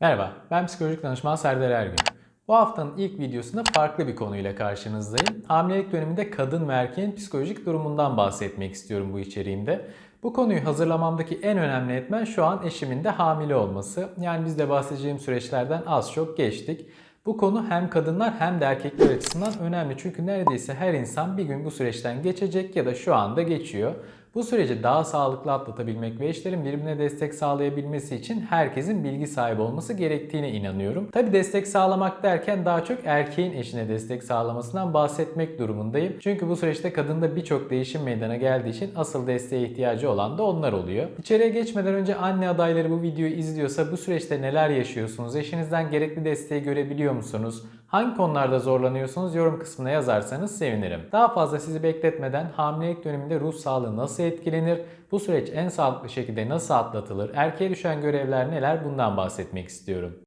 Merhaba, ben psikolojik danışman Serdar Ergün. Bu haftanın ilk videosunda farklı bir konuyla karşınızdayım. Hamilelik döneminde kadın ve erkeğin psikolojik durumundan bahsetmek istiyorum bu içeriğimde. Bu konuyu hazırlamamdaki en önemli etmen şu an eşimin de hamile olması. Yani biz de bahsedeceğim süreçlerden az çok geçtik. Bu konu hem kadınlar hem de erkekler açısından önemli. Çünkü neredeyse her insan bir gün bu süreçten geçecek ya da şu anda geçiyor. Bu süreci daha sağlıklı atlatabilmek ve eşlerin birbirine destek sağlayabilmesi için herkesin bilgi sahibi olması gerektiğine inanıyorum. Tabi destek sağlamak derken daha çok erkeğin eşine destek sağlamasından bahsetmek durumundayım. Çünkü bu süreçte kadında birçok değişim meydana geldiği için asıl desteğe ihtiyacı olan da onlar oluyor. İçeriye geçmeden önce anne adayları bu videoyu izliyorsa bu süreçte neler yaşıyorsunuz? Eşinizden gerekli desteği görebiliyor musunuz? Hangi konularda zorlanıyorsunuz yorum kısmına yazarsanız sevinirim. Daha fazla sizi bekletmeden hamilelik döneminde ruh sağlığı nasıl etkilenir? Bu süreç en sağlıklı şekilde nasıl atlatılır? Erkeğe düşen görevler neler? Bundan bahsetmek istiyorum.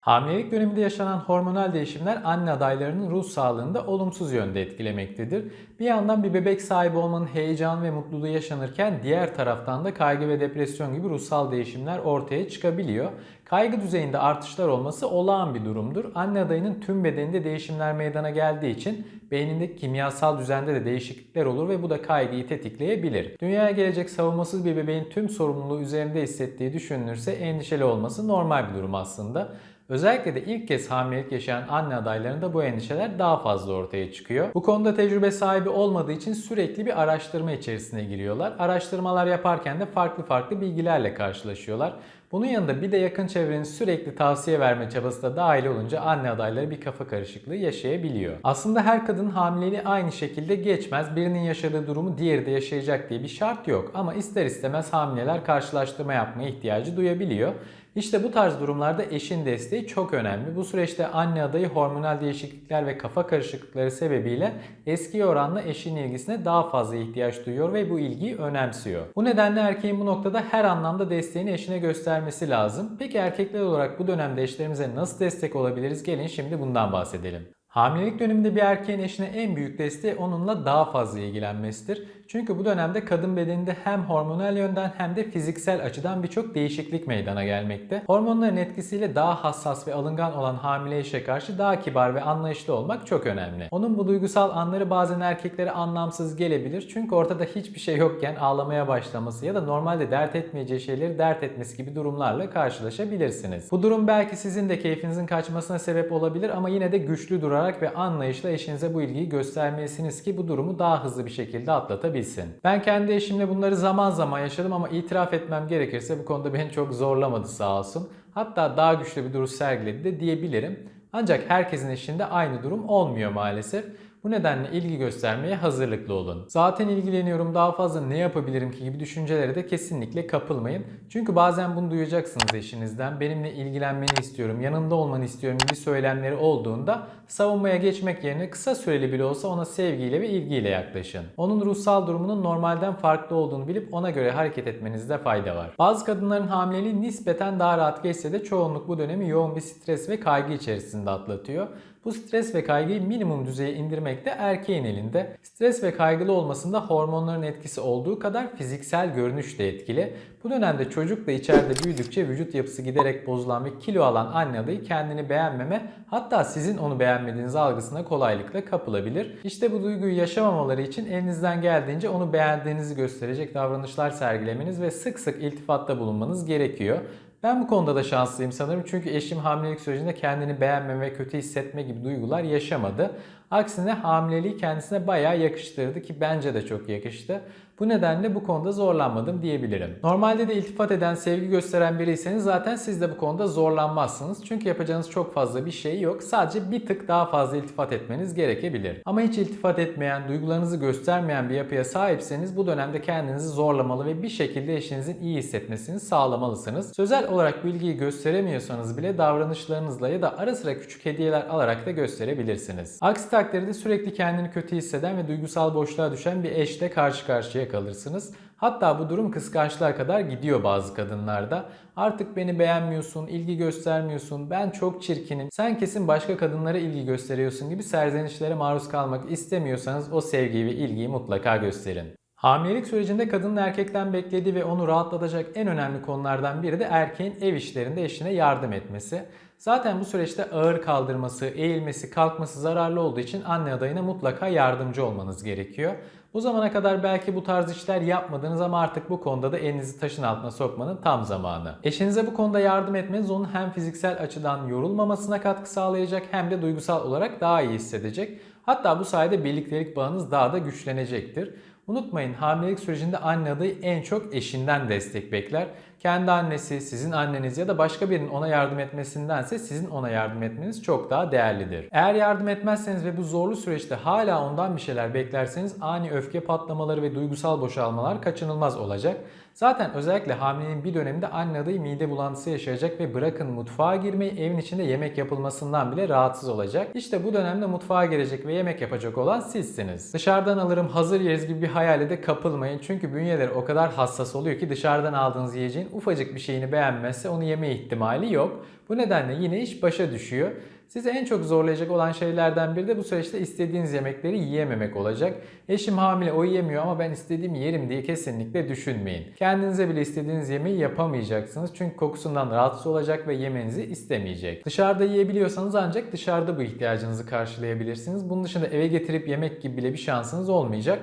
Hamilelik döneminde yaşanan hormonal değişimler anne adaylarının ruh sağlığını da olumsuz yönde etkilemektedir. Bir yandan bir bebek sahibi olmanın heyecanı ve mutluluğu yaşanırken diğer taraftan da kaygı ve depresyon gibi ruhsal değişimler ortaya çıkabiliyor. Kaygı düzeyinde artışlar olması olağan bir durumdur. Anne adayının tüm bedeninde değişimler meydana geldiği için beynindeki kimyasal düzende de değişiklikler olur ve bu da kaygıyı tetikleyebilir. Dünyaya gelecek savunmasız bir bebeğin tüm sorumluluğu üzerinde hissettiği düşünülürse endişeli olması normal bir durum aslında. Özellikle de ilk kez hamilelik yaşayan anne adaylarında bu endişeler daha fazla ortaya çıkıyor. Bu konuda tecrübe sahibi olmadığı için sürekli bir araştırma içerisine giriyorlar. Araştırmalar yaparken de farklı farklı bilgilerle karşılaşıyorlar. Bunun yanında bir de yakın çevrenin sürekli tavsiye verme çabası da dahil olunca anne adayları bir kafa karışıklığı yaşayabiliyor. Aslında her kadının hamileliği aynı şekilde geçmez. Birinin yaşadığı durumu diğeri de yaşayacak diye bir şart yok. Ama ister istemez hamileler karşılaştırma yapmaya ihtiyacı duyabiliyor. İşte bu tarz durumlarda eşin desteği çok önemli. Bu süreçte anne adayı hormonal değişiklikler ve kafa karışıklıkları sebebiyle eski oranla eşin ilgisine daha fazla ihtiyaç duyuyor ve bu ilgiyi önemsiyor. Bu nedenle erkeğin bu noktada her anlamda desteğini eşine göstermesi lazım. Peki erkekler olarak bu dönemde eşlerimize nasıl destek olabiliriz? Gelin şimdi bundan bahsedelim. Hamilelik döneminde bir erkeğin eşine en büyük desteği onunla daha fazla ilgilenmesidir. Çünkü bu dönemde kadın bedeninde hem hormonal yönden hem de fiziksel açıdan birçok değişiklik meydana gelmekte. Hormonların etkisiyle daha hassas ve alıngan olan hamile eşe karşı daha kibar ve anlayışlı olmak çok önemli. Onun bu duygusal anları bazen erkeklere anlamsız gelebilir. Çünkü ortada hiçbir şey yokken ağlamaya başlaması ya da normalde dert etmeyeceği şeyleri dert etmesi gibi durumlarla karşılaşabilirsiniz. Bu durum belki sizin de keyfinizin kaçmasına sebep olabilir ama yine de güçlü durarak ve anlayışla eşinize bu ilgiyi göstermelisiniz ki bu durumu daha hızlı bir şekilde atlatabilsin. Ben kendi eşimle bunları zaman zaman yaşadım ama itiraf etmem gerekirse bu konuda beni çok zorlamadı sağ olsun. Hatta daha güçlü bir duruş sergiledi de diyebilirim. Ancak herkesin eşinde aynı durum olmuyor maalesef. Bu nedenle ilgi göstermeye hazırlıklı olun. Zaten ilgileniyorum daha fazla ne yapabilirim ki gibi düşüncelere de kesinlikle kapılmayın. Çünkü bazen bunu duyacaksınız eşinizden. Benimle ilgilenmeni istiyorum, yanında olmanı istiyorum gibi söylemleri olduğunda savunmaya geçmek yerine kısa süreli bile olsa ona sevgiyle ve ilgiyle yaklaşın. Onun ruhsal durumunun normalden farklı olduğunu bilip ona göre hareket etmenizde fayda var. Bazı kadınların hamileliği nispeten daha rahat geçse de çoğunluk bu dönemi yoğun bir stres ve kaygı içerisinde atlatıyor. Bu stres ve kaygıyı minimum düzeye indirmek de erkeğin elinde. Stres ve kaygılı olmasında hormonların etkisi olduğu kadar fiziksel görünüş de etkili. Bu dönemde çocuk da içeride büyüdükçe vücut yapısı giderek bozulan ve kilo alan anne adayı kendini beğenmeme hatta sizin onu beğenmediğiniz algısına kolaylıkla kapılabilir. İşte bu duyguyu yaşamamaları için elinizden geldiğince onu beğendiğinizi gösterecek davranışlar sergilemeniz ve sık sık iltifatta bulunmanız gerekiyor. Ben bu konuda da şanslıyım sanırım çünkü eşim hamilelik sürecinde kendini beğenmeme ve kötü hissetme gibi duygular yaşamadı. Aksine hamileliği kendisine bayağı yakıştırdı ki bence de çok yakıştı. Bu nedenle bu konuda zorlanmadım diyebilirim. Normalde de iltifat eden, sevgi gösteren biriyseniz zaten siz de bu konuda zorlanmazsınız. Çünkü yapacağınız çok fazla bir şey yok. Sadece bir tık daha fazla iltifat etmeniz gerekebilir. Ama hiç iltifat etmeyen, duygularınızı göstermeyen bir yapıya sahipseniz bu dönemde kendinizi zorlamalı ve bir şekilde eşinizin iyi hissetmesini sağlamalısınız. Sözel olarak bu ilgiyi gösteremiyorsanız bile davranışlarınızla ya da ara sıra küçük hediyeler alarak da gösterebilirsiniz. Aksi takdirde sürekli kendini kötü hisseden ve duygusal boşluğa düşen bir eşle karşı karşıya kalırsınız. Hatta bu durum kıskançlığa kadar gidiyor bazı kadınlarda. Artık beni beğenmiyorsun, ilgi göstermiyorsun, ben çok çirkinim, sen kesin başka kadınlara ilgi gösteriyorsun gibi serzenişlere maruz kalmak istemiyorsanız o sevgiyi ve ilgiyi mutlaka gösterin. Hamilelik sürecinde kadının erkekten beklediği ve onu rahatlatacak en önemli konulardan biri de erkeğin ev işlerinde eşine yardım etmesi. Zaten bu süreçte ağır kaldırması, eğilmesi, kalkması zararlı olduğu için anne adayına mutlaka yardımcı olmanız gerekiyor. Bu zamana kadar belki bu tarz işler yapmadınız ama artık bu konuda da elinizi taşın altına sokmanın tam zamanı. Eşinize bu konuda yardım etmeniz onun hem fiziksel açıdan yorulmamasına katkı sağlayacak hem de duygusal olarak daha iyi hissedecek. Hatta bu sayede birliktelik bağınız daha da güçlenecektir. Unutmayın hamilelik sürecinde anne adayı en çok eşinden destek bekler. Kendi annesi, sizin anneniz ya da başka birinin ona yardım etmesindense sizin ona yardım etmeniz çok daha değerlidir. Eğer yardım etmezseniz ve bu zorlu süreçte hala ondan bir şeyler beklerseniz ani öfke patlamaları ve duygusal boşalmalar kaçınılmaz olacak. Zaten özellikle hamileliğin bir döneminde anne adayı mide bulantısı yaşayacak ve bırakın mutfağa girmeyi evin içinde yemek yapılmasından bile rahatsız olacak. İşte bu dönemde mutfağa girecek ve yemek yapacak olan sizsiniz. Dışarıdan alırım hazır yeriz gibi bir hayale de kapılmayın. Çünkü bünyeleri o kadar hassas oluyor ki dışarıdan aldığınız yiyeceğin ufacık bir şeyini beğenmezse onu yeme ihtimali yok. Bu nedenle yine iş başa düşüyor. Sizi en çok zorlayacak olan şeylerden biri de bu süreçte istediğiniz yemekleri yiyememek olacak. Eşim hamile o yiyemiyor ama ben istediğimi yerim diye kesinlikle düşünmeyin. Kendinize bile istediğiniz yemeği yapamayacaksınız. Çünkü kokusundan rahatsız olacak ve yemenizi istemeyecek. Dışarıda yiyebiliyorsanız ancak dışarıda bu ihtiyacınızı karşılayabilirsiniz. Bunun dışında eve getirip yemek gibi bile bir şansınız olmayacak.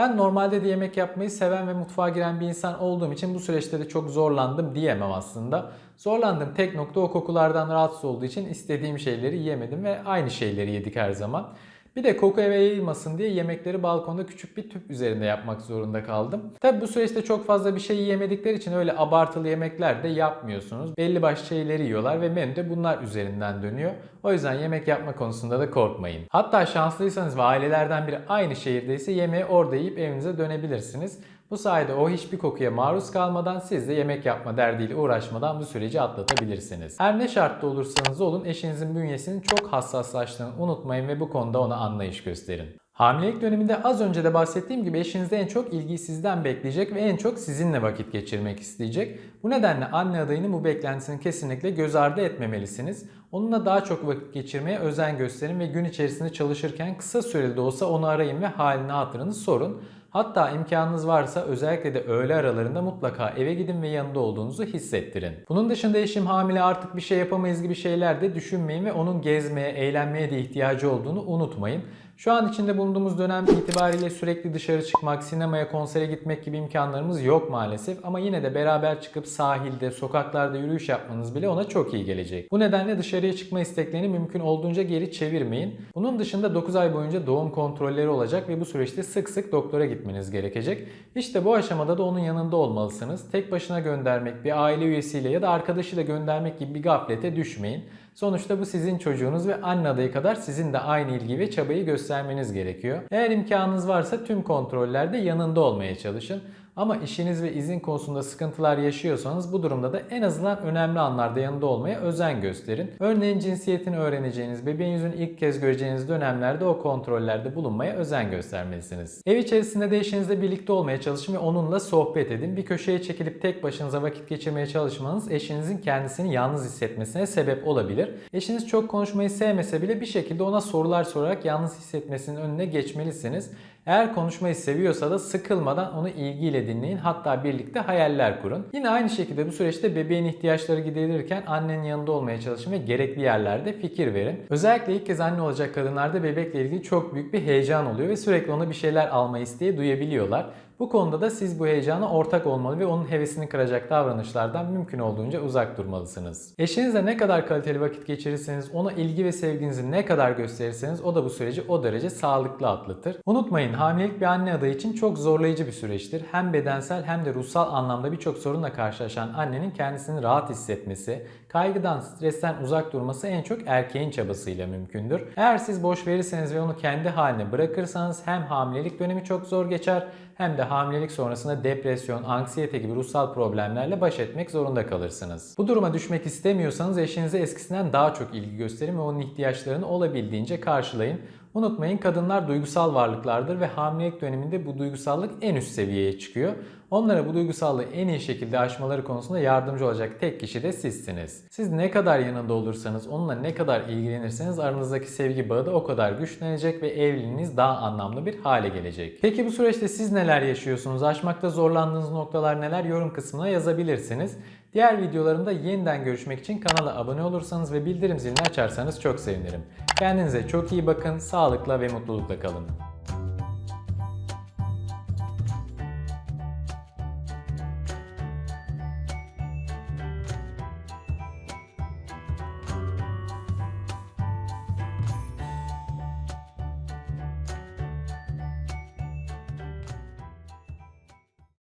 Ben normalde de yemek yapmayı seven ve mutfağa giren bir insan olduğum için bu süreçte de çok zorlandım diyemem aslında. Zorlandığım tek nokta o kokulardan rahatsız olduğu için istediğim şeyleri yiyemedim ve aynı şeyleri yedik her zaman. Bir de koku eve yayılmasın diye yemekleri balkonda küçük bir tüp üzerinde yapmak zorunda kaldım. Tabi bu süreçte çok fazla bir şey yiyemedikleri için öyle abartılı yemekler de yapmıyorsunuz. Belli başlı şeyleri yiyorlar ve menü de bunlar üzerinden dönüyor. O yüzden yemek yapma konusunda da korkmayın. Hatta şanslıysanız ve ailelerden biri aynı şehirdeyse yemeği orada yiyip evinize dönebilirsiniz. Bu sayede o hiçbir kokuya maruz kalmadan siz de yemek yapma derdiyle uğraşmadan bu süreci atlatabilirsiniz. Her ne şartta olursanız olun eşinizin bünyesinin çok hassaslaştığını unutmayın ve bu konuda ona anlayış gösterin. Hamilelik döneminde az önce de bahsettiğim gibi eşiniz de en çok ilgiyi sizden bekleyecek ve en çok sizinle vakit geçirmek isteyecek. Bu nedenle anne adayının bu beklentisini kesinlikle göz ardı etmemelisiniz. Onunla daha çok vakit geçirmeye özen gösterin ve gün içerisinde çalışırken kısa süreli de olsa onu arayın ve halini hatırını sorun. Hatta imkanınız varsa özellikle de öğle aralarında mutlaka eve gidin ve yanında olduğunuzu hissettirin. Bunun dışında eşim hamile artık bir şey yapamayız gibi şeyler de düşünmeyin ve onun gezmeye, eğlenmeye de ihtiyacı olduğunu unutmayın. Şu an içinde bulunduğumuz dönem itibariyle sürekli dışarı çıkmak, sinemaya, konsere gitmek gibi imkanlarımız yok maalesef. Ama yine de beraber çıkıp sahilde, sokaklarda yürüyüş yapmanız bile ona çok iyi gelecek. Bu nedenle dışarıya çıkma isteklerini mümkün olduğunca geri çevirmeyin. Bunun dışında 9 ay boyunca doğum kontrolleri olacak ve bu süreçte sık sık doktora gitmeniz gerekecek. İşte bu aşamada da onun yanında olmalısınız. Tek başına göndermek, bir aile üyesiyle ya da arkadaşıyla göndermek gibi bir gaflete düşmeyin. Sonuçta bu sizin çocuğunuz ve anne adayı kadar sizin de aynı ilgi ve çabayı göstermeniz gerekiyor. Eğer imkanınız varsa tüm kontrollerde yanında olmaya çalışın. Ama işiniz ve izin konusunda sıkıntılar yaşıyorsanız bu durumda da en azından önemli anlarda yanında olmaya özen gösterin. Örneğin cinsiyetini öğreneceğiniz, bebeğin yüzünü ilk kez göreceğiniz dönemlerde o kontrollerde bulunmaya özen göstermelisiniz. Ev içerisinde de eşinizle birlikte olmaya çalışın ve onunla sohbet edin. Bir köşeye çekilip tek başınıza vakit geçirmeye çalışmanız eşinizin kendisini yalnız hissetmesine sebep olabilir. Eşiniz çok konuşmayı sevmese bile bir şekilde ona sorular sorarak yalnız hissetmesinin önüne geçmelisiniz. Eğer konuşmayı seviyorsa da sıkılmadan onu ilgiyle dinleyin. Hatta birlikte hayaller kurun. Yine aynı şekilde bu süreçte bebeğin ihtiyaçları giderilirken annenin yanında olmaya çalışın ve gerekli yerlerde fikir verin. Özellikle ilk kez anne olacak kadınlarda bebekle ilgili çok büyük bir heyecan oluyor ve sürekli ona bir şeyler alma isteği duyabiliyorlar. Bu konuda da siz bu heyecana ortak olmalı ve onun hevesini kıracak davranışlardan mümkün olduğunca uzak durmalısınız. Eşinizle ne kadar kaliteli vakit geçirirseniz, ona ilgi ve sevginizi ne kadar gösterirseniz o da bu süreci o derece sağlıklı atlatır. Unutmayın hamilelik bir anne adayı için çok zorlayıcı bir süreçtir. Hem bedensel hem de ruhsal anlamda birçok sorunla karşılaşan annenin kendisini rahat hissetmesi, kaygıdan, stresten uzak durması en çok erkeğin çabasıyla mümkündür. Eğer siz boş verirseniz ve onu kendi haline bırakırsanız hem hamilelik dönemi çok zor geçer hem de hamilelik sonrasında depresyon, anksiyete gibi ruhsal problemlerle baş etmek zorunda kalırsınız. Bu duruma düşmek istemiyorsanız eşinize eskisinden daha çok ilgi gösterin ve onun ihtiyaçlarını olabildiğince karşılayın. Unutmayın kadınlar duygusal varlıklardır ve hamilelik döneminde bu duygusallık en üst seviyeye çıkıyor. Onlara bu duygusallığı en iyi şekilde aşmaları konusunda yardımcı olacak tek kişi de sizsiniz. Siz ne kadar yanında olursanız, onunla ne kadar ilgilenirseniz aranızdaki sevgi bağı da o kadar güçlenecek ve evliliğiniz daha anlamlı bir hale gelecek. Peki bu süreçte siz neler yaşıyorsunuz? Aşmakta zorlandığınız noktalar neler? Yorum kısmına yazabilirsiniz. Diğer videolarımda yeniden görüşmek için kanala abone olursanız ve bildirim zilini açarsanız çok sevinirim. Kendinize çok iyi bakın, sağlıkla ve mutlulukla kalın.